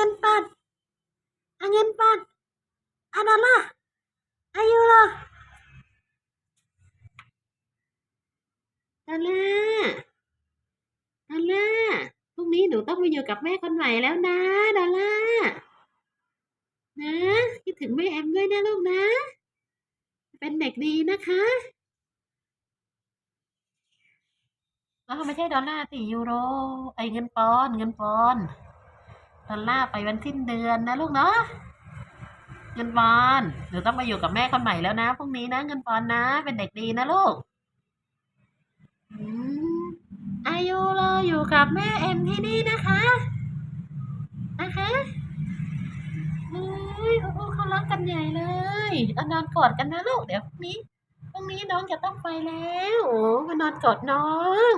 Angenpan Angenpan adalah ayolah ดอลล่าดอลล่าพรุ่งนี้หนูต้องไปอยู่กับแม่คนใหม่แล้วนะดอลล่านะคิดถึงแม่แอมด้วยนะลูกนะ เป็นเด็กดีนะคะอ๋อไม่ใช่ดอลลาร์สิยูโร ไอเงินปอนเงินปอน ดอลลาร์ไปวันสิ้นเดือนนะลูกเนาะเงินปอนด์หนูต้องมาอยู่กับแม่คนใหม่แล้วนะพรุ่งนี้นะเงินปอนด์นะ เป็นเด็กดีนะลูกอายุรออยู่กับแม่เอ็มที่นี่นะคะนะคะเฮ้ยโอ้เขารักกันใหญ่เลยเอานอนกอดกันนะลูกเดี๋ยวพรุ่งนี้พรุ่งนี้น้องจะต้องไปแล้วโอ้มานอนกอดน้อง